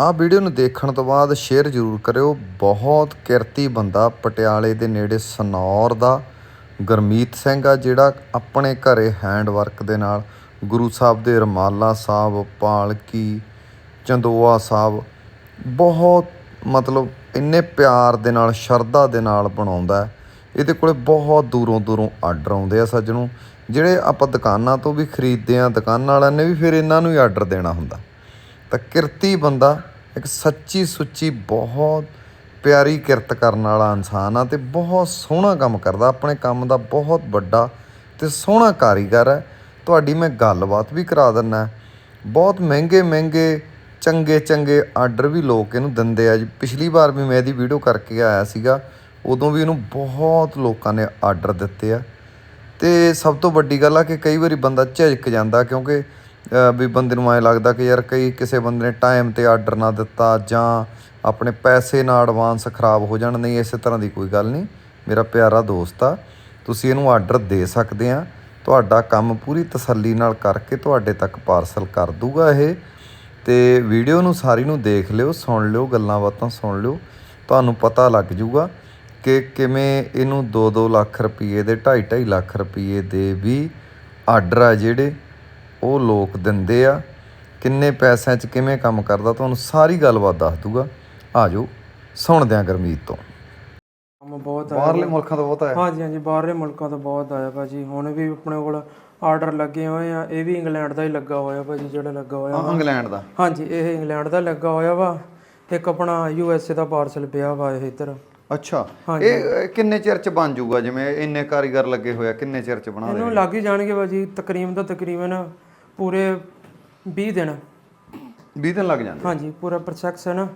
ਆਹ ਵੀਡੀਓ ਨੂੰ ਦੇਖਣ ਤੋਂ ਬਾਅਦ ਸ਼ੇਅਰ ਜ਼ਰੂਰ ਕਰਿਓ। ਬਹੁਤ ਕਿਰਤੀ ਬੰਦਾ ਪਟਿਆਲੇ ਦੇ ਨੇੜੇ ਸਨੌਰ ਦਾ ਗੁਰਮੀਤ ਸਿੰਘ ਆ, ਜਿਹੜਾ ਆਪਣੇ ਘਰੇ ਹੈਂਡਵਰਕ ਦੇ ਨਾਲ ਗੁਰੂ ਸਾਹਿਬ ਦੇ ਰਮਾਲਾ ਸਾਹਿਬ, ਪਾਲਕੀ, ਚੰਦੋਆ ਸਾਹਿਬ ਬਹੁਤ ਮਤਲਬ ਇੰਨੇ ਪਿਆਰ ਦੇ ਨਾਲ, ਸ਼ਰਧਾ ਦੇ ਨਾਲ ਬਣਾਉਂਦਾ ਇਹਦੇ ਕੋਲੇ ਬਹੁਤ ਦੂਰੋਂ ਦੂਰੋਂ ਆਰਡਰ ਆਉਂਦੇ ਆ ਸੱਜਣੋਂ। ਜਿਹੜੇ ਆਪਾਂ ਦੁਕਾਨਾਂ ਤੋਂ ਵੀ ਖਰੀਦਦੇ ਆ, ਦੁਕਾਨਾਂ ਵਾਲਿਆਂ ਨੇ ਵੀ ਫਿਰ ਇਹਨਾਂ ਨੂੰ ਹੀ ਆਰਡਰ ਦੇਣਾ ਹੁੰਦਾ। ਤਾਂ ਕਿਰਤੀ ਬੰਦਾ ਇੱਕ ਸੱਚੀ ਸੁੱਚੀ ਬਹੁਤ ਪਿਆਰੀ ਕਿਰਤ ਕਰਨ ਵਾਲਾ ਇਨਸਾਨ ਆ ਤੇ ਬਹੁਤ ਸੋਹਣਾ ਕੰਮ ਕਰਦਾ, ਆਪਣੇ ਕੰਮ ਦਾ ਬਹੁਤ ਵੱਡਾ ਤੇ ਸੋਹਣਾ ਕਾਰੀਗਰ ਹੈ। ਤੁਹਾਡੀ ਮੈਂ ਗੱਲਬਾਤ ਵੀ ਕਰਾ ਦਿੰਨਾ ਬਹੁਤ ਮਹਿੰਗੇ ਮਹਿੰਗੇ, ਚੰਗੇ ਚੰਗੇ ਆਰਡਰ ਵੀ ਲੋਕ ਇਹਨੂੰ ਦਿੰਦੇ ਆ ਜੀ। ਪਿਛਲੀ ਵਾਰ ਵੀ ਮੈਂ ਇਹਦੀ ਵੀਡੀਓ ਕਰਕੇ ਆਇਆ ਸੀਗਾ, ਉਦੋਂ ਵੀ ਇਹਨੂੰ ਬਹੁਤ ਲੋਕਾਂ ਨੇ ਆਰਡਰ ਦਿੱਤੇ ਆ। ਤੇ ਸਭ ਤੋਂ ਵੱਡੀ ਗੱਲ ਆ ਕਿ ਕਈ ਵਾਰੀ ਬੰਦਾ ਝਿਜਕ ਜਾਂਦਾ ਕਿਉਂਕਿ ਵੀ ਬੰਦੇ ਨੂੰ ਐਂ ਲੱਗਦਾ ਕਿ ਯਾਰ ਕਈ ਕਿਸੇ ਬੰਦੇ ਨੇ ਟਾਈਮ ਤੇ ਆਰਡਰ ਨਾ ਦਿੱਤਾ ਜਾਂ ਆਪਣੇ ਪੈਸੇ ਨਾ ਐਡਵਾਂਸ ਖਰਾਬ ਹੋ ਜਾਣ, ਨਹੀਂ, ਇਸੇ ਤਰ੍ਹਾਂ ਦੀ ਕੋਈ ਗੱਲ ਨਹੀਂ। ਮੇਰਾ ਪਿਆਰਾ ਦੋਸਤ ਆ, ਤੁਸੀਂ ਇਹਨੂੰ ਆਰਡਰ ਦੇ ਸਕਦੇ ਆ। ਤੁਹਾਡਾ ਕੰਮ ਪੂਰੀ ਤਸੱਲੀ ਨਾਲ ਕਰਕੇ ਤੁਹਾਡੇ ਤੱਕ ਪਾਰਸਲ ਕਰ ਦੂਗਾ ਇਹ। ਤੇ ਵੀਡੀਓ ਨੂੰ ਸਾਰੀ ਨੂੰ ਦੇਖ ਲਿਓ, ਸੁਣ ਲਿਓ, ਗੱਲਾਂ ਬਾਤਾਂ ਸੁਣ ਲਿਓ। ਤੁਹਾਨੂੰ ਪਤਾ ਲੱਗ ਜਾਊਗਾ ਕਿ ਕਿਵੇਂ ਇਹਨੂੰ 2-2 ਲੱਖ ਰੁਪਏ ਦੇ 2.5 ਲੱਖ ਰੁਪਏ ਦੇ ਵੀ ਆਰਡਰ ਆ ਜਿਹੜੇ। ਉਹ ਲੋਕ ਦਿੰਦੇ ਆ ਕਿੰਨੇ ਪੈਸਿਆਂ 'ਚ ਕਿਵੇਂ ਕੰਮ ਕਰਦਾ ਤੁਹਾਨੂੰ ਸਾਰੀ ਗੱਲਬਾਤ ਦੱਸ ਦੂਗਾ। ਆ ਜਾਓ ਸੁਣਦੇ ਆ ਗਰਮੀਤ ਤੋਂ। ਕੰਮ ਬਹੁਤ ਆਇਆ ਬਾਹਰਲੇ ਮੁਲਕਾਂ ਤੋਂ ਬਹੁਤ ਆਇਆ। ਹਾਂਜੀ ਹਾਂਜੀ ਬਾਹਰਲੇ ਮੁਲਕਾਂ ਤੋਂ ਬਹੁਤ ਆਇਆ ਭਾਜੀ। ਹੁਣ ਵੀ ਆਪਣੇ ਕੋਲ ਆਰਡਰ ਲੱਗੇ ਹੋਏ ਆ ਇਹ ਵੀ ਇੰਗਲੈਂਡ ਦਾ ਹੀ ਲੱਗਾ ਹੋਇਆ ਭਾਜੀ ਜਿਹੜਾ ਲੱਗਾ ਹੋਇਆ ਆ ਇੰਗਲੈਂਡ ਦਾ। ਹਾਂਜੀ ਇਹ ਇੰਗਲੈਂਡ ਦਾ ਲੱਗਾ ਹੋਇਆ ਵਾ। ਇੱਕ ਆਪਣਾ ਯੂ ਐਸ ਏ ਦਾ ਪਾਰਸਲ ਪਿਆ ਵਾ ਇਹ ਇੱਧਰ। ਅੱਛਾ ਇਹ ਕਿੰਨੇ ਚਿਰ 'ਚ ਬਣ ਜਾਊਗਾ? ਜਿਵੇਂ ਇੰਨੇ ਕਾਰੀਗਰ ਲੱਗੇ ਹੋਇਆ ਕਿੰਨੇ ਚਿਰ 'ਚ ਬਣਾ ਇਹਨੂੰ ਲੱਗ ਹੀ ਜਾਣਗੇ ਭਾਜੀ ਤਕਰੀਬਨ ਤਾਂ ਤਕਰੀਬਨ ਪੂਰੇ 20 ਦਿਨ। 20 ਦਿਨ ਲੱਗ ਜਾਂਦੇ ਹਾਂਜੀ ਪੂਰਾ ਪ੍ਰੋਸੈਸ ਹੈ ਨਾ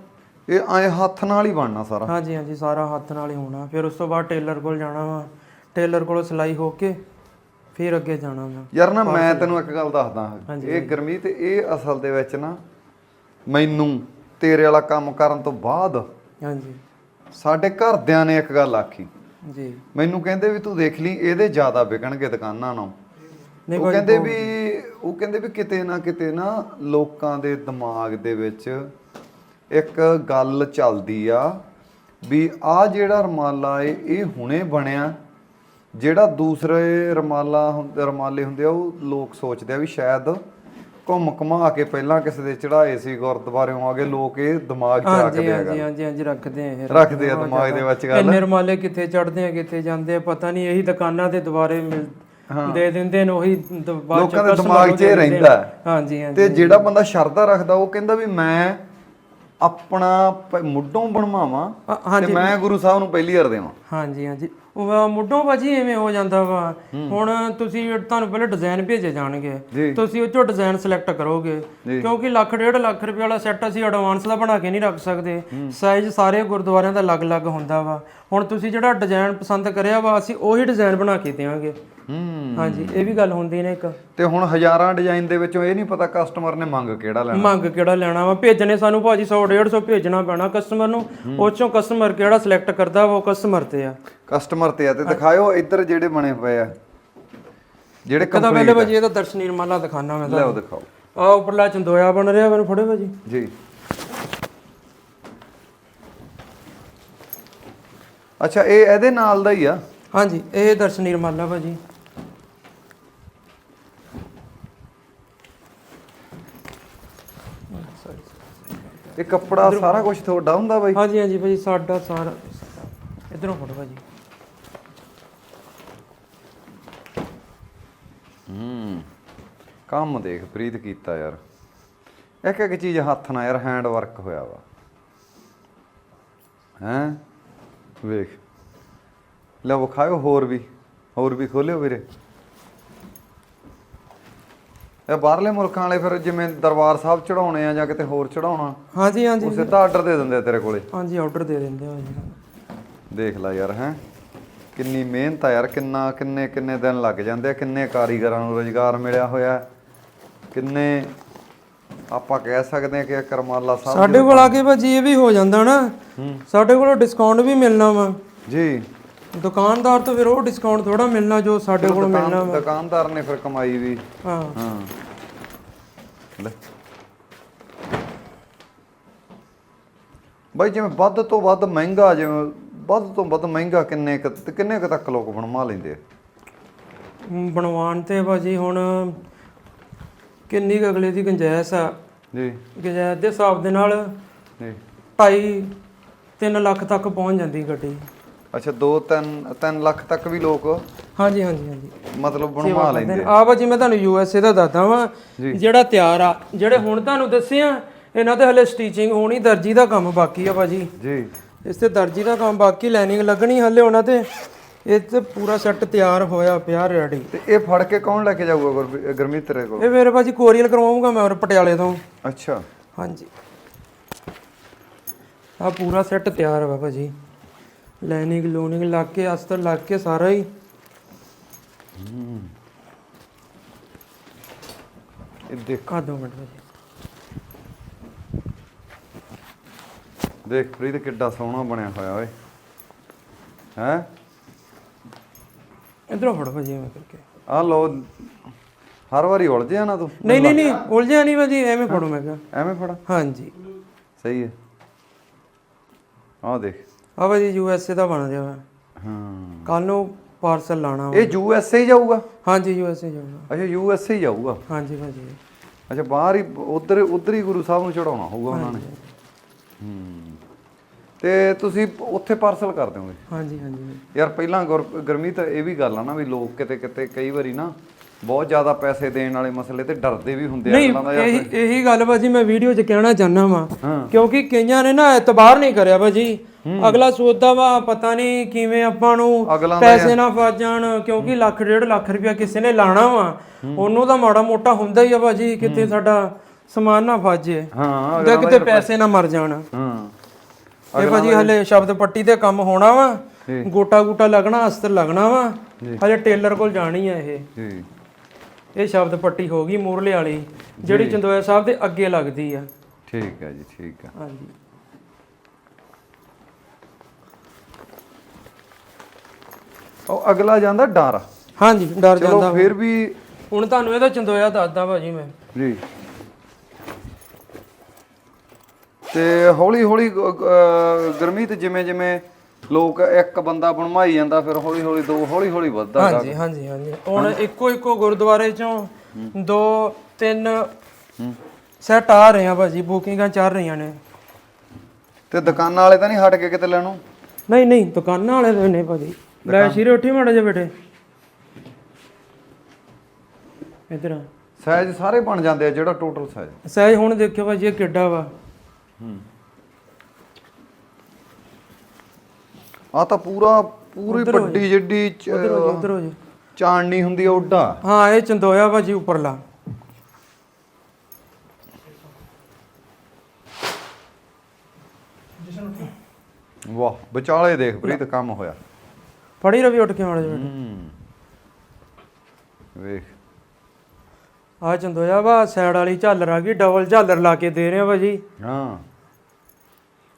ਇਹ ਐ ਹੱਥ ਨਾਲ ਹੀ ਬਣਨਾ ਸਾਰਾ। ਹਾਂਜੀ ਹਾਂਜੀ ਸਾਰਾ ਹੱਥ ਨਾਲ ਹੀ ਹੋਣਾ। ਫਿਰ ਉਸ ਤੋਂ ਬਾਅਦ ਟੇਲਰ ਕੋਲ ਜਾਣਾ ਵਾ। ਟੇਲਰ ਕੋਲੋਂ ਸਿਲਾਈ ਹੋ ਕੇ ਫਿਰ ਅੱਗੇ ਜਾਣਾ ਵਾ। ਯਾਰ ਨਾ ਮੈਂ ਤੈਨੂੰ ਇੱਕ ਗੱਲ ਦੱਸਦਾ। ਇਹ ਗਰਮੀਤ ਇਹ ਅਸਲ ਦੇ ਵਿੱਚ ਨਾ ਮੈਨੂੰ ਤੇਰੇ ਵਾਲਾ ਕੰਮ ਕਰਨ ਤੋਂ ਬਾਅਦ ਹਾਂਜੀ। ਸਾਡੇ ਘਰਦਿਆਂ ਨੇ ਇੱਕ ਗੱਲ ਆਖੀ। ਜੀ। ਮੈਨੂੰ ਕਹਿੰਦੇ ਵੀ ਤੂੰ ਦੇਖ ਲਈ ਇਹਦੇ ਜ਼ਿਆਦਾ ਵਿਕਣਗੇ ਦੁਕਾਨਾਂ ਨਾਲੋਂ। ਉਹ ਕਹਿੰਦੇ ਵੀ ਉਹ ਕਹਿੰਦੇ ਵੀ ਕਿਤੇ ਨਾ ਕਿਤੇ ਨਾ ਲੋਕਾਂ ਦੇ ਦਿਮਾਗ ਦੇ ਵਿੱਚ ਇੱਕ ਗੱਲ ਚੱਲਦੀ ਆ ਵੀ ਆ ਜਿਹੜਾ ਰਮਾਲਾ ਏ ਇਹ ਹੁਣੇ ਬਣਿਆ। ਜਿਹੜਾ ਦੂਸਰੇ ਰਮਾਲਾ ਹੁੰਦੇ ਰਮਾਲੇ ਹੁੰਦੇ ਆ ਉਹ ਲੋਕ ਸੋਚਦੇ ਆ ਵੀ ਸ਼ਾਇਦ ਘੁੰਮ ਘਮਾ ਕੇ ਪਹਿਲਾਂ ਕਿਸੇ ਦੇ ਚੜਾਏ ਸੀ ਗੁਰਦੁਆਰਿਓਂ ਆ ਕੇ ਲੋਕ ਇਹ ਦਿਮਾਗ 'ਚ ਰੱਖਦੇ ਆ ਹਾਂਜੀ ਹਾਂਜੀ ਹਾਂਜੀ ਰੱਖਦੇ ਆ ਇਹ ਰੱਖਦੇ ਆ। ਦਿਮਾਗ ਦੇ ਵਿੱਚ ਗੱਲ। ਇੰਨੇ ਰਮਾਲੇ ਕਿੱਥੇ ਚੜਦੇ ਆ ਕਿੱਥੇ ਜਾਂਦੇ ਆ ਪਤਾ ਨਹੀਂ ਇਹੀ ਦੁਕਾਨਾਂ ਤੇ ਦੁਬਾਰੇ ਮਿਲ ਦੇ ਦਿੰਦੇ ਨੇ ਉਹੀ ਬਾਅਦ ਲੋਕਾਂ ਦੇ ਦਿਮਾਗ 'ਚ ਇਹ ਰਹਿੰਦਾ। ਹਾਂਜੀ ਹਾਂਜੀ ਤੇ ਜਿਹੜਾ ਬੰਦਾ ਸ਼ਰਧਾ ਰੱਖਦਾ ਉਹ ਕਹਿੰਦਾ ਵੀ ਮੈਂ ਆਪਣਾ ਮੁੱਢੋਂ ਬਣਵਾਵਾਂ ਤੇ ਮੈਂ ਗੁਰੂ ਸਾਹਿਬ ਨੂੰ ਪਹਿਲੀ ਵਾਰ ਦੇਵਾਂ। ਹਾਂਜੀ ਹਾਂਜੀ। ਉਹ ਮੁੱਢੋਂ ਭਾਜੀ ਐਵੇਂ ਹੋ ਜਾਂਦਾ ਵਾ। ਹੁਣ ਤੁਸੀਂ ਤੁਹਾਨੂੰ ਪਹਿਲੇ ਡਿਜ਼ਾਈਨ ਭੇਜੇ ਜਾਣਗੇ। ਤੁਸੀਂ ਉਹ ਚੋਂ ਡਿਜ਼ਾਈਨ ਸਿਲੈਕਟ ਕਰੋਗੇ। ਕਿਉਂਕਿ ਲੱਖ ਡੇਢ ਲੱਖ ਰੁਪਏ ਵਾਲਾ ਸੈੱਟ ਅਸੀਂ ਐਡਵਾਂਸ ਦਾ ਬਣਾ ਕੇ ਨਹੀਂ ਰੱਖ ਸਕਦੇ। ਸਾਈਜ਼ ਸਾਰੇ ਗੁਰਦੁਆਰਿਆਂ ਦਾ ਅਲੱਗ-ਅਲੱਗ ਹੁੰਦਾ ਵਾ। ਹੁਣ ਤੁਸੀਂ ਜਿਹੜਾ ਡਿਜ਼ਾਈਨ ਪਸੰਦ ਕਰਿਆ ਵਾ ਅਸੀਂ ਉਹੀ ਡਿਜ਼ਾਈਨ ਬਣਾ ਕੇ ਦੇਵਾਂਗੇ। ਹੂੰ। ਹਾਂਜੀ ਇਹ ਵੀ ਗੱਲ ਹੁੰਦੀ ਨੇ ਇੱਕ। ਤੇ ਹੁਣ ਹਜ਼ਾਰਾਂ ਡਿਜ਼ਾਈਨ ਦੇ ਵਿੱਚੋਂ ਇਹ ਨਹੀਂ ਪਤਾ ਕਸਟਮਰ ਨੇ ਮੰਗ ਕਿਹੜਾ ਲੈਣਾ। ਮੰਗ ਕਿਹੜਾ ਲੈਣਾ ਵਾ? ਭੇਜਣੇ ਸਾਨੂੰ ਭਾਜੀ 100 150 ਭੇਜਣਾ ਪੈਣਾ ਕਸਟਮਰ ਨੂੰ। ਉਹ ਚੋਂ ਕਸਟਮਰ ਕਿਹੜਾ ਸਿਲੈਕਟ ਕਰਦਾ ਵਾ ਉਹ ਕਸਟਮਰ ਤੇ ਆ। ਕਸਟਮਰ ਤੇ ਆ ਤੇ ਦਿਖਾਇਓ ਇੱਧਰ ਜਿਹੜੇ ਬਣੇ ਪਏ ਆ। ਜਿਹੜੇ ਕਦਾ ਪਹਿਲੇ ਭਾਜੀ ਇਹਦਾ ਦਰਸ਼ਨੀ ਰਮਾਲਾ ਦਿਖਾਣਾ ਮੈਂ ਲਿਆਓ ਦਿਖਾਓ। ਆ ਉੱਪਰਲਾ ਚੰਦੋਇਆ ਬਣ ਰਿਹਾ ਮੈਨੂੰ ਫੜੋ ਭਾਜੀ। ਜੀ। ਅੱਛਾ ਇਹ ਇਹਦੇ ਨਾਲ ਦਾ ਹੀ ਆ। ਹਾਂਜੀ ਇਹ ਦਰਸ਼ਨੀ ਰਮਾਲਾ ਭਾਜੀ। ਇਹ ਕੱਪੜਾ ਸਾਰਾ ਕੁਝ ਤੁਹਾਡਾ ਹੁੰਦਾ ਬਾਈ? ਹਾਂਜੀ ਹਾਂਜੀ ਭਾਜੀ ਸਾਡਾ ਸਾਰਾ। ਇਧਰੋਂ ਫੜੋ ਭਾਜੀ। ਹੂੰ। ਕੰਮ ਦੇਖ ਪ੍ਰੀਤ ਕੀਤਾ ਯਾਰ। ਇੱਕ ਇੱਕ ਚੀਜ਼ ਹੱਥ ਨਾਲ ਯਾਰ ਹੈਂਡ ਵਰਕ ਹੋਇਆ ਵਾ। ਹੈਂ? ਵੇਖ। ਲੈ ਵਿਖਾਇਓ ਹੋਰ ਵੀ ਹੋਰ ਵੀ ਖੋਲਿਓ ਵੀਰੇ। ਇਹ ਬਾਹਰਲੇ ਮੁਲਕਾਂ ਵਾਲੇ ਫਿਰ ਜਿਵੇਂ ਦਰਬਾਰ ਸਾਹਿਬ ਚੜਾਉਣੇ ਆ ਜਾਂ ਕਿਤੇ ਹੋਰ ਚੜਾਉਣਾ ਹਾਂਜੀ ਹਾਂਜੀ। ਉਹ ਸਿੱਧਾ ਆਰਡਰ ਦੇ ਦਿੰਦੇ ਆ ਤੇਰੇ ਕੋਲੇ? ਹਾਂਜੀ ਆਰਡਰ ਦੇ ਦਿੰਦੇ ਆ ਭਾਜੀ ਦੇਖ ਲੈ ਯਾਰ ਹੈ। ਕਿੰਨੀ ਮਿਹਨਤ ਆ ਯਾਰ ਕਿੰਨਾ ਕਿੰਨੇ ਕਿੰਨੇ ਦਿਨ ਲੱਗ ਜਾਂਦੇ ਆ ਕਿੰਨੇ ਕਾਰੀਗਰਾਂ ਨੂੰ ਰੋਜ਼ਗਾਰ ਮਿਲਿਆ ਹੋਇਆ ਕਿੰਨੇ ਆਪਾਂ ਕਹਿ ਸਕਦੇ ਆ ਕਿ ਕਰਮਾਲਾ ਸਾਹਿਬ ਸਾਡੇ ਕੋਲ ਆ ਕੇ ਭਾਜੀ ਇਹ ਵੀ ਹੋ ਜਾਂਦਾ ਨਾ। ਸਾਡੇ ਕੋਲ ਡਿਸਕਾਊਂਟ ਵੀ ਮਿਲਣਾ ਵਾ। ਜੀ। ਦੁਕਾਨਦਾਰ ਤੋਂ ਫਿਰ ਉਹ ਡਿਸਕਾਊਂਟ ਥੋੜਾ ਮਿਲਣਾ ਜੋ ਸਾਡੇ ਕੋਲ ਮਿਲਣਾ ਦੁਕਾਨ- ਦੁਕਾਨਦਾਰ ਨੇ ਫਿਰ ਕਮਾਈ ਵੀ। ਹਾਂ। ਹਾਂ। ਲੈ। ਬਾਈ ਜਿਵੇਂ ਵੱਧ ਤੋਂ ਵੱਧ ਮਹਿੰਗਾ ਜਿਵੇਂ ਵੱਧ ਤੋਂ ਵੱਧ ਮਹਿੰਗਾ ਕਿੰਨੇ ਕੁ- ਤੇ ਕਿੰਨੇ ਕੁ ਤੱਕ ਲੋਕ ਬਣਵਾ ਲੈਂਦੇ ਆ? ਬਣਵਾਉਣ ਤੇ ਭਾਜੀ ਹੁਣ ਕਿੰਨੀ ਕੁ ਅਗਲੇ ਦੀ ਗੁੰਜਾਇਸ਼ ਆ। ਜੀ। ਗੁੰਜਾਇਸ਼ ਦੇ ਹਿਸਾਬ ਦੇ ਨਾਲ ਜੀ। 2.5 3 ਲੱਖ ਤੱਕ ਪਹੁੰਚ ਜਾਂਦੀ ਗੱਡੀ। ਅੱਛਾ 2 3 3 ਲੱਖ ਤੱਕ ਵੀ ਲੋਕ ਹਾਂਜੀ ਹਾਂਜੀ ਹਾਂਜੀ। ਮਤਲਬ ਬਣਵਾ ਲੈਂਦੇ ਆ। ਆ ਭਾਜੀ ਮੈਂ ਤੁਹਾਨੂੰ ਯੂ ਐਸ ਏ ਦਾ ਦੱਸਦਾ ਵਾਂ ਜਿਹੜਾ ਤਿਆਰ ਆ ਜਿਹੜੇ ਹੁਣ ਤੁਹਾਨੂੰ ਦੱਸੇ ਆ ਇਹਨਾਂ ਤੇ ਹਲੇ ਸਟੀਚਿੰਗ ਹੋਣੀ ਦਰਜੀ ਦਾ ਕੰਮ ਬਾਕੀ ਆ ਭਾਜੀ। ਜੀ। ਇਸ ਤੇ ਦਰਜੀ ਦਾ ਕੰਮ ਬਾਕੀ ਲਾਈਨਿੰਗ ਲੱਗਣੀ ਹਲੇ ਉਹਨਾਂ ਤੇ। ਇਹ ਤੇ ਪੂਰਾ ਸੈੱਟ ਤਿਆਰ ਹੋਇਆ ਪਿਆ ਰੈਡੀ ਤੇ ਇਹ ਫੜ ਕੇ ਕੌਣ ਲੈ ਕੇ ਜਾਊਗਾ ਗੁਰਮੀਤ ਤੇਰੇ ਕੋਲ? ਇਹ ਮੇਰੇ ਭਾਜੀ ਕੋਰੀਅਲ ਕਰਵਾਉਂਗਾ ਮੈਂ ਉਰੇ ਪਟਿਆਲੇ ਤੋਂ। ਅੱਛਾ। ਹਾਂਜੀ। ਆ ਪੂਰਾ ਸੈੱਟ ਤਿਆਰ ਹੋਇਆ ਭਾਜੀ। ਲਾਈਨਿੰਗ ਲੋਨਿੰਗ ਲੱਗ ਕੇ ਅਸਤਰ ਲੱਗ ਕੇ ਸਾਰਾ ਹੀ। ਇਹ ਦੇਖ। ਆ ਦੋ ਮਿੰਟ ਭਾਜੀ ਦੇਖ ਪ੍ਰੀਤ ਕਿੱਡਾ ਸੋਹਣਾ ਬਣਿਆ ਹੋਇਆ ਓਏ। ਹੈ? ਇਧਰੋਂ ਫੜੋ ਭਾਜੀ ਐਵੇਂ ਕਰਕੇ। ਆ ਲੋ ਹਰ ਵਾਰੀ ਉਲਝਿਆ ਨਾ ਤੂੰ। ਨਹੀਂ ਨਹੀਂ ਨਹੀਂ ਉਲਝਿਆ ਨਹੀਂ ਭਾਜੀ ਐਵੇਂ ਫੜੋ ਮੈਂ ਕਿਹਾ। ਐਵੇਂ ਫੜ। ਹਾਂਜੀ। ਸਹੀ ਹੈ। ਆਹ ਦੇਖ। ਆ ਭਾਜੀ ਯੂ ਐਸ ਏ ਦਾ ਬਣ ਵਾ ਹਾਂ। ਕੱਲ ਨੂੰ ਪਾਰਸਲ ਲਾਣਾ ਵਾ। ਇਹ ਯੂ ਐਸ ਏ ਜਾਊਗਾ? ਹਾਂਜੀ ਯੂ ਐਸ ਏ ਜਾਊਗਾ। ਅੱਛਾ ਯੂ ਐਸ ਏ ਜਾਊਗਾ? ਹਾਂਜੀ ਭਾਜੀ ਅੱਛਾ ਬਾਹਰ ਹੀ ਉਧਰ ਉਧਰ ਹੀ ਗੁਰੂ ਸਾਹਿਬ ਨੂੰ ਚੜਾਉਣਾ ਹੋਊਗਾ ਉਹਨਾਂ ਨੇ। ਹੂੰ। ਤੇ ਤੁਸੀਂ ਉੱਥੇ ਪਾਰਸਲ ਕਰ ਦਿਓਗੇ? ਹਾਂਜੀ ਹਾਂਜੀ। ਯਾਰ ਪਹਿਲਾਂ ਗੁਰ- ਗੁਰਮੀਤ ਇਹ ਵੀ ਗੱਲ ਆ ਨਾ ਵੀ ਲੋਕ ਕਿਤੇ ਕਿਤੇ ਕਈ ਵਾਰੀ ਨਾ ਬਹੁਤ ਜ਼ਿਆਦਾ ਪੈਸੇ ਦੇਣ ਵਾਲੇ ਮਸਲੇ ਤੇ ਡਰਦੇ ਵੀ ਹੁੰਦੇ ਆ ਨਹੀਂ ਅਗਲਾਂ ਦਾ ਯਾਰ ਇਹੀ ਇਹੀ ਗੱਲ ਭਾਜੀ ਮੈਂ ਵੀਡੀਓ 'ਚ ਕਹਿਣਾ ਚਾਹੁੰਦਾ ਵਾਂ। ਕਿਉਂਕਿ ਕਈਆਂ ਨੇ ਨਾ ਇਤਬਾਰ ਨਹੀਂ ਕਰਿਆ ਭਾਜੀ ਅਗਲਾ ਸੋਚਦਾ ਵਾ ਪਤਾ ਨਹੀਂ ਕਿਵੇਂ ਆਪਾਂ ਨੂੰ ਪੈਸੇ ਨਾ ਫਸ ਜਾਣ ਕਿਉਂਕਿ ਲੱਖ ਡੇਢ ਲੱਖ ਰੁਪਇਆ ਕਿਸੇ ਨੇ ਲਾਣਾ ਵਾ। ਉਹਨੂੰ ਤਾਂ ਮਾੜਾ ਮੋਟਾ ਹੁੰਦਾ ਹੀ ਆ ਭਾਜੀ ਕਿਤੇ ਸਾਡਾ ਸਮਾਨ ਨਾ ਫਸ ਜੇ। ਹਾਂ ਜਾਂ ਕਿਤੇ ਪੈਸੇ ਨਾ ਮਰ ਜਾਣ। ਹਾਂ। ਇਹ ਭਾਜੀ ਹਲੇ ਸ਼ਬਦ ਪੱਟੀ ਤੇ ਕੰਮ ਹੋਣਾ ਵਾ। ਗੋਟਾ ਗੂਟਾ ਲੱਗਣਾ ਅਸਤਰ ਲੱਗਣਾ ਵਾ। ਹਲੇ ਟੇਲਰ ਕੋਲ ਜਾਣੀ ਆ ਇਹ। ਜੀ। ਇਹ ਸ਼ਬਦ ਪੱਟੀ ਹੋ ਗਈ ਮੂਰਲੇ ਵਾਲੀ ਜਿਹੜੀ ਚੰਦੋਇਆ ਸਾਹਿਬ ਦੇ ਅੱਗੇ ਲੱਗਦੀ ਆ। ਠੀਕ ਹੈ ਜੀ ਠੀਕ ਹੈ ਹਾਂਜੀ। ਉਹ ਅਗਲਾ ਜਾਂਦਾ ਡਰ। ਹਾਂਜੀ ਡਰ ਜਾਂਦਾ। ਚਲੋ ਫਿਰ ਵੀ ਹੁਣ ਤੁਹਾਨੂੰ ਇਹਦਾ ਚੰਦੋਇਆ ਦੱਸਦਾ ਭਾਜੀ ਮੈਂ। ਜੀ। ਤੇ ਹੌਲੀ ਹੌਲੀ ਗਰਮੀਤ ਜਿਵੇਂ ਜਿਵੇਂ ਲੋਕ ਇੱਕ ਬੰਦਾ ਬਣਵਾਈ ਜਾਂਦਾ ਫਿਰ ਹੌਲੀ ਹੌਲੀ ਦੋ ਹੌਲੀ ਹੌਲੀ ਵੱਧਦਾ ਗਾ। ਹਾਂਜੀ ਹਾਂਜੀ ਹਾਂਜੀ। ਹੁਣ ਇੱਕੋ ਇੱਕੋ ਗੁਰਦੁਆਰੇ ਚੋਂ ਦੋ ਤਿੰਨ ਸੈੱਟ ਆ ਰਹੇ ਆ ਭਾਜੀ ਬੁਕਿੰਗਾਂ ਚੱਲ ਰਹੀਆਂ ਨੇ। ਤੇ ਦੁਕਾਨਾਂ ਵਾਲੇ ਤਾਂ ਨਹੀਂ ਹਟ ਕੇ ਕਿਤੇ ਲੈਣੋਂ? ਨਹੀਂ ਨਹੀਂ ਦੁਕਾਨਾਂ ਵਾਲੇ ਦੇ ਨੇ ਭਾਜੀ। ਲੈ ਸ਼ੀਰੇ ਉੱਠੀ ਮਾੜਾ ਜਿਹਾ ਬੇਟੇ ਇਧਰ ਆ। ਸਾਈਜ਼ ਸਾਰੇ ਬਣ ਜਾਂਦੇ ਆ ਜਿਹੜਾ ਟੋਟਲ ਸਾਈਜ਼ ਸਹਿਜ ਹੁਣ ਦੇਖਿਓ ਭਾਜੀ ਇਹ ਕਿੱਡਾ ਵਾ। ਆ ਤਾਂ ਪੂਰਾ ਪੂਰੀ ਵੱਡੀ ਜਿੱਡੀ ਚ- ਉਧਰ ਹੋ ਜੀ ਚਾਣਨੀ ਹੁੰਦੀ ਆ ਉੱਡਾ। ਹਾਂ ਇਹ ਚੰਦੋਇਆ ਭਾਜੀ ਉੱਪਰਲਾ। ਵਾਹ ਵਿਚਾਲੇ ਦੇਖ ਪ੍ਰੀਤ ਕੰਮ ਹੋਇਆ। ਫੜੀ ਰਵੀ ਉੱਠ ਕੇ ਮਾੜਾ ਜਿਹਾ ਬੇਟੇ ਹੂੰ। ਵੇਖ। ਆ ਚੰਦੋਇਆ ਵਾ ਸਾਈਡ ਵਾਲੀ ਝਾਲਰ ਆ ਗਈ ਡਬਲ ਝਾਲਰ ਲਾ ਕੇ ਦੇ ਰਹੇ ਆ ਭਾਜੀ ਹਾਂ।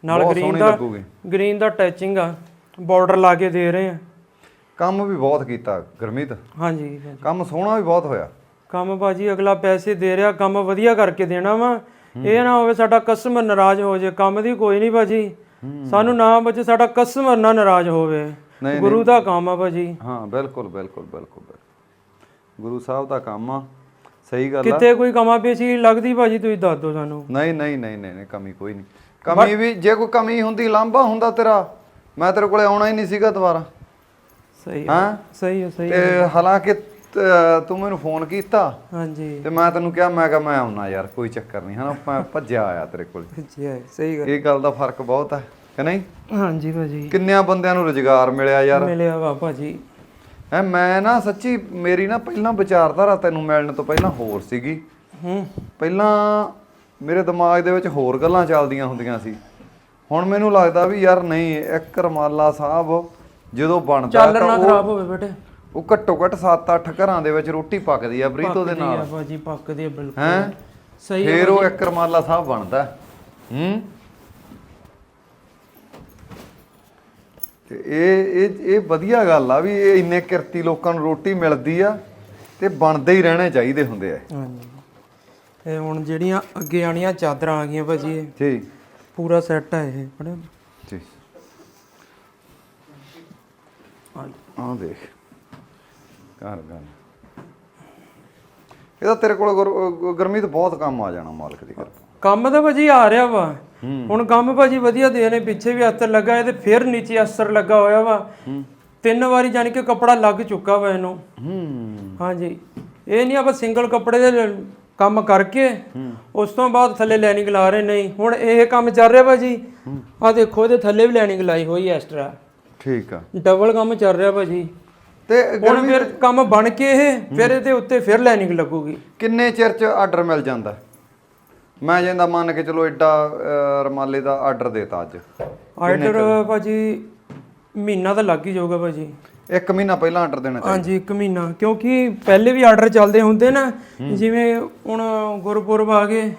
ਨਾਲ ਬਹੁਤ ਗ੍ਰੀਨ ਸੋਹਣੀ ਦਾ ਲੱਗੂਗੀ। ਗ੍ਰੀਨ ਦਾ ਟੈਚਿੰਗ ਆ। ਬਾਰਡਰ ਲਾ ਕੇ ਦੇ ਰਹੇ ਆ। ਕੰਮ ਵੀ ਬਹੁਤ ਕੀਤਾ ਗੁਰਮੀਤ। ਹਾਂਜੀ ਭਾਜੀ। ਕੰਮ ਸੋਹਣਾ ਵੀ ਬਹੁਤ ਹੋਇਆ। ਕੰਮ ਭਾਜੀ ਅਗਲਾ ਪੈਸੇ ਦੇ ਰਿਹਾ ਕੰਮ ਵਧੀਆ ਕਰਕੇ ਦੇਣਾ ਵਾ। ਇਹ ਨਾ ਹੋਵੇ ਸਾਡਾ ਕਸਟਮਰ ਨਾਰਾਜ਼ ਹੋ ਜੇ ਕੰਮ ਦੀ ਕੋਈ ਨਹੀਂ ਭਾਜੀ। ਸਾਨੂੰ ਨਾ ਬਚੇ ਸਾਡਾ ਕਸਟਮਰ ਨਾ ਨਾਰਾਜ਼ ਹੋਵੇ। ਗੁਰੂ ਦਾ ਕੰਮ ਆ ਭਾਜੀ। ਹਾਂ ਬਿਲਕੁਲ ਬਿਲਕੁਲ ਬਿਲਕੁਲ ਬਿਲਕੁਲ। ਗੁਰੂ ਸਾਹਿਬ ਦਾ ਕੰਮ ਆ। ਸਹੀ ਗੱਲ ਆ। ਕਿਤੇ ਕੋਈ ਕਮਾ ਪੇਸ਼ੀ ਲੱਗਦੀ ਭਾਜੀ ਤੁਸੀਂ ਦੱਸ ਦਿਓ ਸਾਨੂੰ। ਨਹੀਂ ਨਹੀਂ ਨਹੀਂ ਨਹੀਂ ਨਹੀਂ, ਕਮੀ ਕੋਈ ਨਹੀਂ ਕਮੀ ਵੀ ਜੇ ਕੋਈ ਕਮੀ ਹੁੰਦੀ ਲਾਂਭਾ ਹੁੰਦਾ ਤੇਰਾ। ਮੈਂ ਤੇਰੇ ਕੋਲੇ ਆਉਣਾ ਹੀ ਨਹੀਂ ਸੀਗਾ ਦੁਬਾਰਾ। ਸਹੀ ਹੈ ਹਾਂ? ਸਹੀ ਹੈ ਸਹੀ ਹੈ। ਤੇ ਹਾਲਾਂਕਿ ਤ- ਤੂੰ ਮੈਨੂੰ ਫੋਨ ਕੀਤਾ। ਹਾਂਜੀ। ਤੇ ਮੈਂ ਤੈਨੂੰ ਕਿਹਾ ਮੈਂ ਕਿਹਾ ਮੈਂ ਆਉਣਾ ਯਾਰ ਕੋਈ ਚੱਕਰ ਨਹੀਂ। ਹਨਾ ਮੈਂ ਭੱਜਿਆ ਆਇਆ ਤੇਰੇ ਕੋਲ। ਜੀ ਹੈ, ਸਹੀ ਗੱਲ। ਇਹ ਗੱਲ ਦਾ ਫ਼ਰਕ ਬਹੁਤ ਹੈ ਕਿ ਨਹੀਂ? ਹਾਂਜੀ ਭਾਜੀ। ਕਿੰਨਿਆਂ ਬੰਦਿਆਂ ਨੂੰ ਰੁਜ਼ਗਾਰ ਮਿਲਿਆ ਯਾਰ? ਮਿਲਿਆ ਵਾ ਭਾਜੀ। ਐ ਮੈਂ ਨਾ ਸੱਚੀ ਮੇਰੀ ਨਾ ਪਹਿਲਾਂ ਵਿਚਾਰਧਾਰਾ ਤੈਨੂੰ ਮਿਲਣ ਤੋਂ ਪਹਿਲਾਂ ਹੋਰ ਸੀਗੀ। ਹੂੰ। ਪਹਿਲਾਂ ਮੇਰੇ ਦਿਮਾਗ ਦੇ ਵਿੱਚ ਹੋਰ ਗੱਲਾਂ ਚੱਲਦੀਆਂ ਹੁੰਦੀਆਂ ਸੀ। ਹੁਣ ਮੈਨੂੰ ਲੱਗਦਾ ਵੀ ਯਾਰ ਨਹੀਂ ਇੱਕ ਰਮਾਲਾ ਸਾਹਿਬ ਜਦੋਂ ਬਣਦਾ ਚਾਲਰ ਤਾਂ ਨਾ ਖਰਾਬ ਹੋਵੇ ਬੇਟੇ। ਉਹ ਘੱਟੋ ਘੱਟ 7-8 ਘਰਾਂ ਦੇ ਵਿੱਚ ਰੋਟੀ ਪੱਕਦੀ ਆ ਬਰੀਤੋ ਦੇ ਨਾਲ ਪੱਕਦੀ ਆ ਪੱਕਦੀ ਆ ਬਿਲਕੁਲ। ਹੈ? ਸਹੀ ਫੇਰ ਉਹ ਇੱਕ ਰਮਾਲਾ ਸਾਹਿਬ ਬਣਦਾ। ਹੂੰ? ਤੇ ਇਹ ਇਹ ਇਹ ਵਧੀਆ ਗੱਲ ਆ ਵੀ ਇਹ ਇੰਨੇ ਕਿਰਤੀ ਲੋਕਾਂ ਨੂੰ ਰੋਟੀ ਮਿਲਦੀ ਆ ਤੇ ਬਣਦੇ ਹੀ ਰਹਿਣੇ ਚਾਹੀਦੇ ਹੁੰਦੇ ਆ ਹਾਂਜੀ। ਇਹ ਹੁਣ ਜਿਹੜੀਆਂ ਅੱਗੇ ਆਣੀਆਂ ਚਾਦਰਾਂ ਆ ਗਈਆਂ ਭਾਜੀ। ਜੀ। ਪੂਰਾ ਸੈੱਟ ਹੈ ਇਹ ਪੜਿਆ ਜੀ। ਆਹ ਦੇਖ। ਘਰ ਗੱਲ ਇਹਦਾ ਤੇਰੇ ਕੋਲ ਗੁਰ- ਗੁਰਮੀਤ ਬਹੁਤ ਕੰਮ ਆ ਜਾਣਾ ਮਾਲਕ ਦੀ ਕਿਰਪਾ। ਕੰਮ ਤਾਂ ਭਾਜੀ ਆ ਰਿਹਾ ਵਾ। ਹੁਣ ਕੰਮ ਭਾਜੀ ਵਧੀਆ ਦੇ ਨੇ ਪਿੱਛੇ ਵੀ ਅਸਤਰ ਲੱਗਾ ਤੇ ਫਿਰ ਨੀਚੇ ਅਸਤਰ ਲੱਗਾ ਹੋਇਆ ਵਾ। ਤਿੰਨ ਵਾਰੀ ਜਾਨੀ ਕਿ ਕੱਪੜਾ ਲੱਗ ਚੁੱਕਾ ਵਾ ਇਹਨੂੰ। ਹਾਂਜੀ। ਇਹ ਨਹੀਂ ਆਪਾਂ ਸਿੰਗਲ ਕੱਪੜੇ ਦੇ ਕੰਮ ਕਰਕੇ ਉਸ ਤੋਂ ਬਾਅਦ ਥੱਲੇ ਲਾਈਨਿੰਗ ਲਾ ਰਹੇ ਨਹੀਂ। ਹੁਣ ਇਹ ਕੰਮ ਚੱਲ ਰਿਹਾ ਭਾਜੀ। ਆ ਦੇਖੋ ਇਹਦੇ ਥੱਲੇ ਵੀ ਲਾਈਨਿੰਗ ਲਾਈ ਹੋਈ ਹੈ ਐਕਸਟਰਾ ਠੀਕ ਆ। ਡਬਲ ਕੰਮ ਚੱਲ ਰਿਹਾ ਭਾਜੀ। ਤੇ ਹੁਣ ਫਿਰ ਕੰਮ ਬਣ ਕੇ ਇਹ ਫਿਰ ਇਹਦੇ ਉੱਤੇ ਫਿਰ ਲਾਈਨਿੰਗ ਲੱਗੂਗੀ। ਕਿੰਨੇ ਚਿਰ ਚ ਆਰਡਰ ਮਿਲ ਜਾਂਦਾ? ਮੈਂ ਜਿੰਦਾ ਮੰਨ ਕੇ ਚਲੋ ਐਡਾ ਰਮਾਲੇ ਦਾ ਆਰਡਰ ਦੇਤਾ ਅੱਜ। ਆਰਡਰ ਭਾਜੀ ਮਹੀਨਾ ਤਾਂ ਲੱਗ ਹੀ ਜਾਊਗਾ ਭਾਜੀ। ਇੱਕ ਮਹੀਨਾ ਪਹਿਲਾਂ ਆਰਡਰ ਦੇਣਾ ਚਾਹੀਦਾ। ਹਾਂਜੀ ਇੱਕ ਮਹੀਨਾ। ਕਿਉਂਕਿ ਪਹਿਲੇ ਵੀ ਆਰਡਰ ਚੱਲਦੇ ਹੁੰਦੇ ਨਾ ਜਿਵੇਂ ਹੁਣ ਗੁਰਪੁਰਬ ਆ ਗਏ।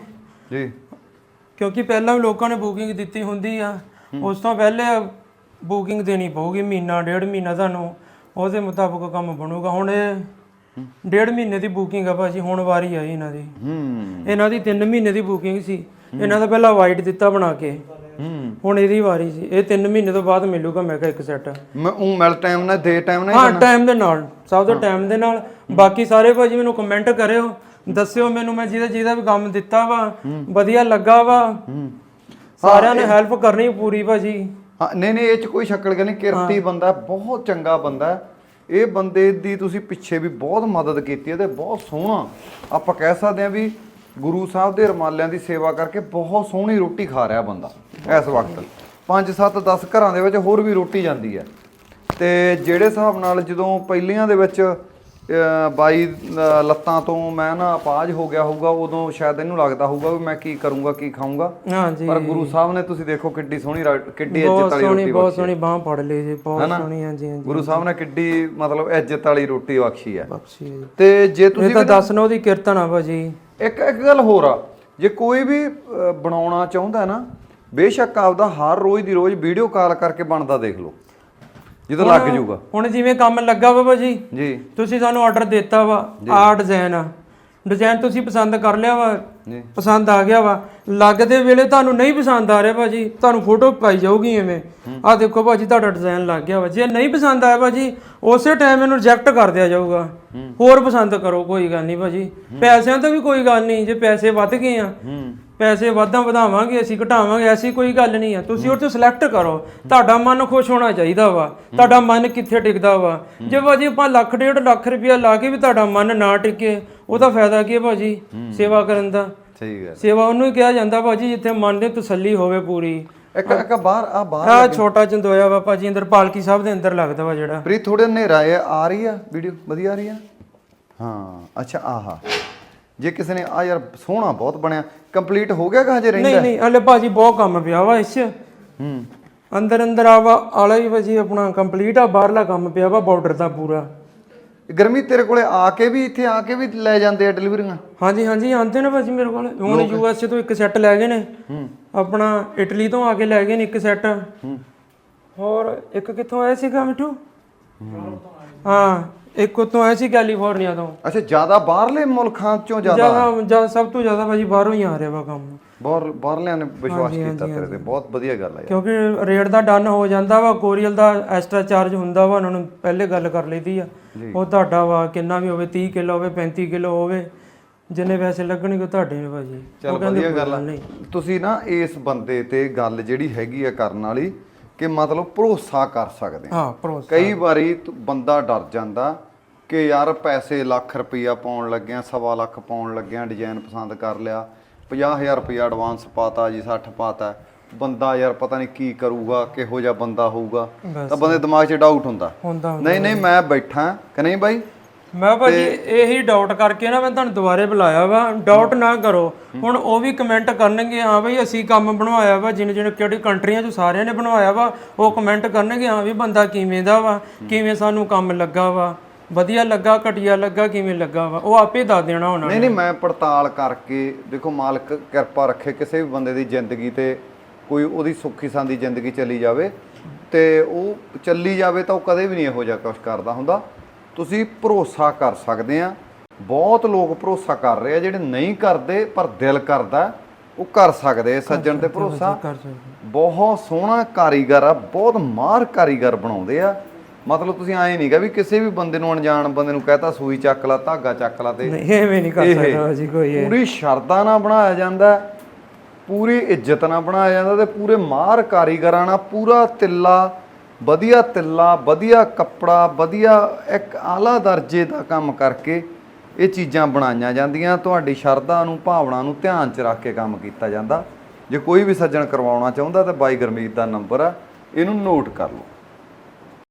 ਜੀ। ਕਿਉਂਕਿ ਪਹਿਲਾਂ ਵੀ ਲੋਕਾਂ ਨੇ ਬੁਕਿੰਗ ਦਿੱਤੀ ਹੁੰਦੀ ਆ। ਉਸ ਤੋਂ ਪਹਿਲੇ ਬੁਕਿੰਗ ਦੇਣੀ ਪਊਗੀ ਮਹੀਨਾ ਡੇਢ ਮਹੀਨਾ ਤੁਹਾਨੂੰ। ਉਹਦੇ ਮੁਤਾਬਕ ਕੰਮ ਬਣੂਗਾ। ਹੁਣ ਇਹ ਡੇਢ ਮਹੀਨੇ ਦੀ ਬੁਕਿੰਗ ਆ ਭਾਜੀ ਹੁਣ ਵਾਰੀ ਆਈ ਇਹਨਾਂ ਦੀ। ਹੂੰ। ਇਹਨਾਂ ਦੀ 3 ਮਹੀਨੇ ਦੀ ਬੁਕਿੰਗ ਸੀ। ਇਹਨਾਂ ਦਾ ਪਹਿਲਾਂ ਵਾਈਟ ਦਿੱਤਾ ਬਣਾ ਕੇ। ਹੁਣ ਇਹਦੀ ਵਾਰੀ ਸੀ। ਇਹ 3 ਮਹੀਨੇ ਤੋਂ ਬਾਅਦ ਮਿਲੂਗਾ ਮੈਂ ਕਿਹਾ ਇੱਕ ਸੈੱਟ ਮੈਂ ਉਹ ਮਿਲ ਟਾਈਮ ਨਾਲ ਦੇ ਟਾਈਮ ਨਾਲ ਹਾਂ ਟਾਈਮ ਦੇ ਨਾਲ ਸਭ ਤੋਂ ਟਾਈਮ ਦੇ ਨਾਲ। ਬਾਕੀ ਸਾਰੇ ਭਾਜੀ ਮੈਨੂੰ ਕਮੈਂਟ ਕਰਿਓ ਦੱਸਿਓ ਮੈਨੂੰ ਮੈਂ ਜਿਹਦਾ ਜਿਹਦਾ ਵੀ ਕੰਮ ਦਿੱਤਾ ਵਾ ਵਧੀਆ ਲੱਗਾ ਵਾ। ਸਾਰਿਆਂ ਨੇ ਹੈਲਪ ਕਰਨੀ ਪੂਰੀ ਭਾਜੀ। ਹਾਂ ਨਹੀਂ ਨਹੀਂ ਇਹ ਚ ਕੋਈ ਸ਼ੱਕਲ ਨਹੀਂ। ਕਿਰਤੀ ਬੰਦਾ ਬਹੁਤ ਚੰਗਾ ਬੰਦਾ। ਇਹ ਬੰਦੇ ਦੀ ਤੁਸੀਂ ਪਿੱਛੇ ਵੀ ਬਹੁਤ ਮਦਦ ਕੀਤੀ ਹੈ ਤੇ ਬਹੁਤ ਸੋਹਣਾ। ਆਪਾਂ ਕਹਿ ਸਕਦੇ ਹਾਂ ਵੀ ਗੁਰੂ ਸਾਹਿਬ ਦੇ ਰਮਾਲਿਆਂ ਦੀ ਸੇਵਾ ਕਰਕੇ ਬਹੁਤ ਸੋਹਣੀ ਰੋਟੀ ਖਾ ਰਿਹਾ ਬੰਦਾ। ਇਸ ਵਕਤ। 5 7 10 ਘਰਾਂ ਦੇ ਵਿੱਚ ਹੋਰ ਵੀ ਰੋਟੀ ਜਾਂਦੀ ਹੈ। ਤੇ ਜਿਹੜੇ ਹਿਸਾਬ ਨਾਲ ਜਦੋਂ ਪਹਿਲੀਆਂ ਦੇ ਵਿੱਚ ਬਾਈ ਲੱਤਾਂ ਤੋਂ ਮੈਂ ਨਾ ਅਪਾਜ ਹੋ ਗਿਆ ਹੋਊਗਾ ਉਦੋਂ ਸ਼ਾਇਦ ਇਹਨੂੰ ਲੱਗਦਾ ਹੋਊਗਾ ਵੀ ਮੈਂ ਕੀ ਕਰੂੰਗਾ ਕੀ ਖਾਊਂਗਾ। ਹਾਂਜੀ। ਪਰ ਗੁਰੂ ਸਾਹਿਬ ਨੇ ਤੁਸੀਂ ਦੇਖੋ ਕਿੱਡੀ ਸੋਹਣੀ ਕਿੱਡੀ ਇੱਜ਼ਤ ਬਹੁਤ ਵਾਲੀ ਰੋਟੀ ਬਹੁਤ ਸੋਹਣੀ ਬਾਹ ਫੜ ਲਈ ਜੀ ਬਹੁਤ ਸੋਹਣੀ ਹਾਂਜੀ ਹਾਂਜੀ ਗੁਰੂ ਸਾਹਿਬ ਨੇ ਕਿੱਡੀ ਮਤਲਬ ਇੱਜ਼ਤ ਵਾਲੀ ਰੋਟੀ ਬਖਸ਼ੀ ਹੈ। ਜੀ। ਤੇ ਜੇ ਇਹ ਤੁਸੀਂ ਤਾਂ ਦੱਸਣਾ ਉਹਦੀ ਕੀਰਤਨ ਆ ਭਾਜੀ। ਇੱਕ ਇੱਕ ਗੱਲ ਹੋਰ ਆ ਜੇ ਕੋਈ ਵੀ ਬਣਾਉਣਾ ਚਾਹੁੰਦਾ ਨਾ ਬੇਸ਼ੱਕ ਆਪਦਾ ਹਰ ਰੋਜ਼ ਦੀ ਰੋਜ਼ ਵੀਡੀਓ ਕਾਲ ਕਰਕੇ ਬਣਦਾ ਦੇਖ ਲਓ। ਜਦੋਂ ਲੱਗ ਜਾਊਗਾ। ਹੁਣ ਜਿਵੇਂ ਕੰਮ ਲੱਗਾ ਵਾ ਭਾਜੀ ਜੀ। ਤੁਸੀਂ ਸਾਨੂੰ ਆਰਡਰ ਦਿੱਤਾ ਵਾ ਆ ਡਿਜ਼ਾਈਨ ਆ। ਡਿਜ਼ਾਈਨ ਤੁਸੀਂ ਪਸੰਦ ਕਰ ਲਿਆ ਵਾ ਜੀ। ਪਸੰਦ ਆ ਗਿਆ ਵਾ। ਲੱਗਦੇ ਵੇਲੇ ਤੁਹਾਨੂੰ ਨਹੀਂ ਪਸੰਦ ਆ ਰਿਹਾ ਭਾਜੀ ਤੁਹਾਨੂੰ ਫੋਟੋ ਪਾਈ ਜਾਊਗੀ ਐਵੇਂ ਆ ਦੇਖੋ ਭਾਜੀ ਤੁਹਾਡਾ ਡਿਜ਼ਾਈਨ ਲੱਗ ਗਿਆ ਵਾ। ਜੇ ਨਹੀਂ ਪਸੰਦ ਆਇਆ ਭਾਜੀ ਉਸੇ ਟਾਈਮ ਇਹਨੂੰ ਰਿਜੈਕਟ ਕਰ ਦਿਆ ਜਾਊਗਾ। ਹੋਰ ਪਸੰਦ ਕਰੋ ਕੋਈ ਗੱਲ ਨਹੀਂ ਭਾਜੀ। ਪੈਸਿਆਂ ਤੋਂ ਵੀ ਕੋਈ ਗੱਲ ਨਹੀਂ ਜੇ ਪੈਸੇ ਵੱਧ ਗਏ ਆ ਪੈਸੇ ਵਾਧਾ ਵਧਾਵਾਂਗੇ ਅਸੀਂ ਘਟਾਵਾਂਗੇ ਐਸੀ ਕੋਈ ਗੱਲ ਨਹੀਂ ਆ। ਤੁਸੀਂ ਉਹ ਤੋਂ ਸਿਲੈਕਟ ਕਰੋ। ਤੁਹਾਡਾ ਮਨ ਖੁਸ਼ ਹੋਣਾ ਚਾਹੀਦਾ ਵਾ। ਤੁਹਾਡਾ ਮਨ ਕਿੱਥੇ ਟਿਕਦਾ ਵਾ? ਜੇ ਭਾਜੀ ਆਪਾਂ ਲੱਖ ਡੇਢ ਲੱਖ ਰੁਪਇਆ ਲਾ ਕੇ ਵੀ ਤੁਹਾਡਾ ਮਨ ਨਾ ਟਿਕੇ ਉਹਦਾ ਫਾਇਦਾ ਕੀ ਹੈ ਭਾਜੀ ਸੇਵਾ ਕਰਨ ਦਾ? ਸਹੀ ਗੱਲ ਸੇਵਾ ਉਹਨੂੰ ਹੀ ਕਿਹਾ ਜਾਂਦਾ ਭਾਜੀ ਜਿੱਥੇ ਮਨ ਦੀ ਤਸੱਲੀ ਹੋਵੇ ਪੂਰੀ। ਇੱਕ ਇੱਕ ਬਾਹਰ ਆ ਬਾਹਰ ਆ ਛੋਟਾ ਚੰਦੋਇਆ ਵਾ ਭਾਜੀ ਅੰਦਰ ਪਾਲਕੀ ਸਾਹਿਬ ਦੇ ਅੰਦਰ ਲੱਗਦਾ ਵਾ ਜਿਹੜਾ। ਪ੍ਰੀਤ ਥੋੜੇ ਹਨੇਰਾ ਆ ਰਹੀ ਆ ਵੀਡੀਓ? ਵਧੀਆ ਆ ਰਹੀ ਆ? ਹਾਂ ਅੱਛਾ ਆਹਾ। ਜੇ ਕਿਸੇ ਨੇ ਆ ਯਾਰ ਸੋਹਣਾ ਬਹੁਤ ਬਣਿਆ ਕੰਪਲੀਟ ਹੋ ਗਿਆ ਕਿ ਹਜੇ ਰਹਿੰਦਾ? ਨਹੀਂ ਨਹੀਂ ਹਲੇ ਭਾਜੀ ਬਹੁਤ ਕੰਮ ਪਿਆ ਵਾ ਇਸ 'ਚ। ਹੂੰ। ਅੰਦਰ ਅੰਦਰ ਆਵਾ ਆਲਾ ਹੀ ਭਾਜੀ ਆਪਣਾ ਕੰਪਲੀਟ ਆ ਬਾਹਰਲਾ ਕੰਮ ਪਿਆ ਵਾ ਬਾਰਡਰ ਦਾ ਪੂਰਾ। ਗਰਮੀ ਤੇਰੇ ਕੋਲੇ ਆ ਕੇ ਵੀ ਇੱਥੇ ਆ ਕੇ ਵੀ ਲੈ ਜਾਂਦੇ ਆ ਡਿਲੀਵਰੀਆਂ ਹਾਂਜੀ ਹਾਂਜੀ ਆਂਦੇ ਨੇ ਭਾਜੀ ਮੇਰੇ ਕੋਲ। ਹੁਣ ਯੂਐਸ ਤੋਂ ਇੱਕ ਸੈੱਟ ਲੈ ਗਏ ਨੇ। ਆਪਣਾ ਇਟਲੀ ਤੋਂ ਆ ਕੇ ਲੈ ਗਏ ਨੇ ਇੱਕ ਸੈੱਟ ਹੋਰ ਇੱਕ ਕਿੱਥੋਂ ਆਇਆ ਸੀਗਾ ਮਿੱਠੂ? ਹਾਂ। ਇੱਕ ਉਤੋਂ ਆਇਆ ਸੀ ਕੈਲੀਫੋਰਨੀਆ ਤੋਂ। ਅੱਛਾ ਜ਼ਿਆਦਾ ਬਾਹਰਲੇ ਮੁਲਕਾਂ ਚੋਂ ਜ਼ਿਆਦਾ? ਜ਼ਿਆਦਾ ਸਭ ਤੋਂ ਜ਼ਿਆਦਾ ਭਾਜੀ ਬਾਹਰੋਂ ਹੀ ਆ ਰਿਹਾ ਵਾ ਕੰਮ। ਬਾਹਰ ਬਾਹਰਲਿਆਂ ਨੇ ਵਿਸ਼ਵਾਸ ਕੀਤਾ ਤੇਰੇ ਤੇ। ਬਹੁਤ ਵਧੀਆ ਗੱਲ ਆ ਯਾਰ। ਕਿਉਂਕਿ ਰੇਟ ਦਾ ਡਨ ਹੋ ਜਾਂਦਾ ਵਾ ਕੋਰੀਅਲ ਦਾ ਐਕਸਟਰਾ ਚਾਰਜ ਹੁੰਦਾ ਵਾ ਉਹਨਾਂ ਨੂੰ ਪਹਿਲੇ ਗੱਲ ਕਰ ਲਈਦੀ ਆ। ਉਹ ਤੁਹਾਡਾ ਵਾ ਕਿੰਨਾ ਵੀ ਹੋਵੇ 30 ਕਿਲੋ ਹੋਵੇ 35 ਕਿਲੋ ਹੋਵੇ ਜਿੰਨੇ ਪੈਸੇ ਲੱਗਣਗੇ ਉਹ ਤੁਹਾਡੇ ਨੇ ਭਾਜੀ। ਚਲ ਵਧੀਆ ਗੱਲ ਆ। ਤੁਸੀਂ ਨਾ ਇਸ ਬੰਦੇ ਤੇ ਗੱਲ ਜਿਹੜੀ ਹੈਗੀ ਆ ਕਰਨ ਵਾਲੀ ਕਿ ਮਤਲਬ ਭਰੋਸਾ ਕਰ ਸਕਦੇ ਹਾਂ ਭਰੋਸਾ। ਕਈ ਵਾਰੀ ਬੰਦਾ ਡਰ ਜਾਂਦਾ ਕਿ ਯਾਰ ਪੈਸੇ ਲੱਖ ਰੁਪਈਆ ਪਾਉਣ ਲੱਗਿਆ ਸਵਾ ਲੱਖ ਪਾਉਣ ਲੱਗਿਆ ਡਿਜ਼ਾਈਨ ਪਸੰਦ ਕਰ ਲਿਆ। 50000 ਰੁਪਈਆ ਐਡਵਾਂਸ ਪਾਤਾ ਜੀ 60 ਪਾਤਾ। ਬੰਦਾ ਯਾਰ ਪਤਾ ਨਹੀਂ ਕੀ ਕਰੂਗਾ ਕਿਹੋ ਜਿਹਾ ਬੰਦਾ ਹੋਊਗਾ। ਤਾਂ ਬੰਦੇ ਦਿਮਾਗ 'ਚ ਡਾਊਟ ਹੁੰਦਾ। ਹੁੰਦਾ ਨਹੀਂ ਨਹੀਂ ਮੈਂ ਬੈਠਾ ਕਿ ਨਹੀਂ ਬਾਈ? ਮੈਂ ਭਾਜੀ ਇਹੀ ਡਾਊਟ ਕਰਕੇ ਨਾ ਮੈਂ ਤੁਹਾਨੂੰ ਦੁਬਾਰੇ ਬੁਲਾਇਆ ਵਾ। ਡਾਊਟ ਨਾ ਕਰੋ। ਹੁਣ ਉਹ ਵੀ ਕਮੈਂਟ ਕਰਨਗੇ ਹਾਂ ਬਈ ਅਸੀਂ ਕੰਮ ਬਣਵਾਇਆ ਵਾ ਜਿਨ ਜਿਨ ਕਿਹੜੀ ਕੰਟਰੀਆਂ 'ਚ ਸਾਰਿਆਂ ਨੇ ਬਣਵਾਇਆ ਵਾ ਉਹ ਕਮੈਂਟ ਕਰਨਗੇ ਹਾਂ ਵੀ ਬੰਦਾ ਕਿਵੇਂ ਦਾ ਵਾ ਕਿਵੇਂ ਸਾਨੂੰ ਕੰਮ ਲੱਗਾ ਵਾ। ਵਧੀਆ ਲੱਗਾ ਘਟੀਆ ਲੱਗਾ ਕਿਵੇਂ ਲੱਗਾ ਵਾ? ਉਹ ਆਪੇ ਦੱਸ ਦੇਣਾ ਉਹਨਾਂ ਨਹੀਂ ਨਹੀਂ ਮੈਂ ਪੜਤਾਲ ਕਰਕੇ ਦੇਖੋ ਮਾਲਕ ਕਿਰਪਾ ਰੱਖੇ ਕਿਸੇ ਵੀ ਬੰਦੇ ਦੀ ਜ਼ਿੰਦਗੀ ਤੇ ਕੋਈ ਉਹਦੀ ਸੁੱਖੀ ਸਾਂਦੀ ਜ਼ਿੰਦਗੀ ਚੱਲੀ ਜਾਵੇ ਤੇ ਉਹ ਚੱਲੀ ਜਾਵੇ ਤਾਂ ਉਹ ਕਦੇ ਵੀ ਨਹੀਂ ਇਹੋ ਜਿਹਾ ਕੁਝ ਕਰਦਾ ਹੁੰਦਾ। ਤੁਸੀਂ ਭਰੋਸਾ ਕਰ ਸਕਦੇ ਆ। ਬਹੁਤ ਲੋਕ ਭਰੋਸਾ ਕਰ ਰਹੇ ਆ ਜਿਹੜੇ ਨਹੀਂ ਕਰਦੇ ਪਰ ਦਿਲ ਕਰਦਾ ਉਹ ਕਰ ਸਕਦੇ ਆ ਸੱਜਣ ਤੇ ਭਰੋਸਾ। ਕਰ ਸਕਦੇ ਬਹੁਤ ਸੋਹਣਾ ਕਾਰੀਗਰ ਆ ਬਹੁਤ ਮਾਹਰ ਕਾਰੀਗਰ ਬਣਾਉਂਦੇ ਆ। ਮਤਲਬ ਤੁਸੀਂ ਐਂ ਨਹੀਂਗਾ ਵੀ ਕਿਸੇ ਵੀ ਬੰਦੇ ਨੂੰ ਅਣਜਾਣ ਬੰਦੇ ਨੂੰ ਕਹਤਾ ਸੂਈ ਚੱਕ ਲਾ ਧਾਗਾ ਚੱਕ ਲਾ ਤੇ ਨਹੀਂ ਐਵੇਂ ਨਹੀਂ ਕਰ ਇਹ ਸਕਦਾ ਜੀ ਕੋਈ ਇਹ। ਪੂਰੀ ਸ਼ਰਧਾ ਨਾਲ ਬਣਾਇਆ ਜਾਂਦਾ ਹੈ, ਪੂਰੀ ਇੱਜ਼ਤ ਨਾਲ ਬਣਾਇਆ ਜਾਂਦਾ ਤੇ ਪੂਰੇ ਮਾਹਰ ਕਾਰੀਗਰਾਂ ਨਾਲ ਪੂਰਾ ਤਿੱਲਾ ਵਧੀਆ ਤਿੱਲਾ ਵਧੀਆ ਕੱਪੜਾ ਵਧੀਆ ਇੱਕ ਆਲਾ ਦਰਜੇ ਦਾ ਕੰਮ ਕਰਕੇ ਇਹ ਚੀਜ਼ਾਂ ਬਣਾਈਆਂ ਜਾਂਦੀਆਂ ਤੁਹਾਡੀ ਸ਼ਰਧਾ ਨੂੰ ਭਾਵਨਾ ਨੂੰ ਧਿਆਨ 'ਚ ਰੱਖ ਕੇ ਕੰਮ ਕੀਤਾ ਜਾਂਦਾ ਜੇ ਕੋਈ ਵੀ ਸੱਜਣ ਕਰਵਾਉਣਾ ਚਾਹੁੰਦਾ ਤਾਂ ਬਾਈ ਗੁਰਮੀਤ ਦਾ ਨੰਬਰ ਆ ਇਹਨੂੰ ਨੋਟ ਕਰ ਲਓ